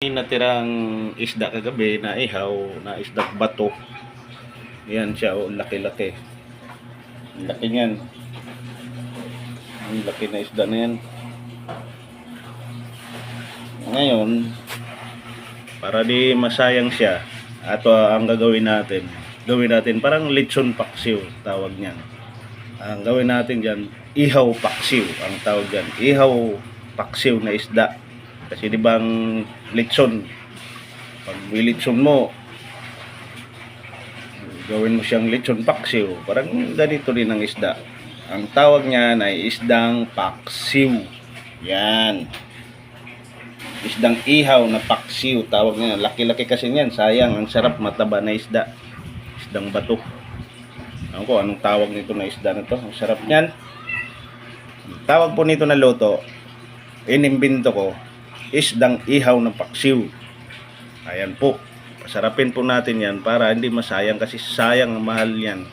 May natirang isda kagabi na ihaw, na isda bato. Yan siya, oh, laki-laki. Ang laki niyan. Ang laki na isda na yan. Ngayon, para di masayang siya, ato ang gagawin natin. Gawin natin parang lechon paksiw, tawag niyan. Ang gawin natin diyan, ihaw paksiw ang tawag diyan. Ihaw paksiw na isda. Kasi di ba ang lechon, pag lechon mo, gawin mo siyang lechon paksiw. Parang ganito din ang isda. Ang tawag niyan ay isdang paksiw. Yan. Isdang ihaw na paksiw. Tawag niya. Laki-laki kasi niyan. Sayang. Ang sarap mataba na isda. Isdang bato. Ano ko, anong tawag nito na isda na to? Ang sarap niyan. Tawag po nito na luto, inimbento ko, isdang ihaw ng paksiw. Ayan po. Pasarapin po natin yan para hindi masayang kasi sayang ang mahal yan.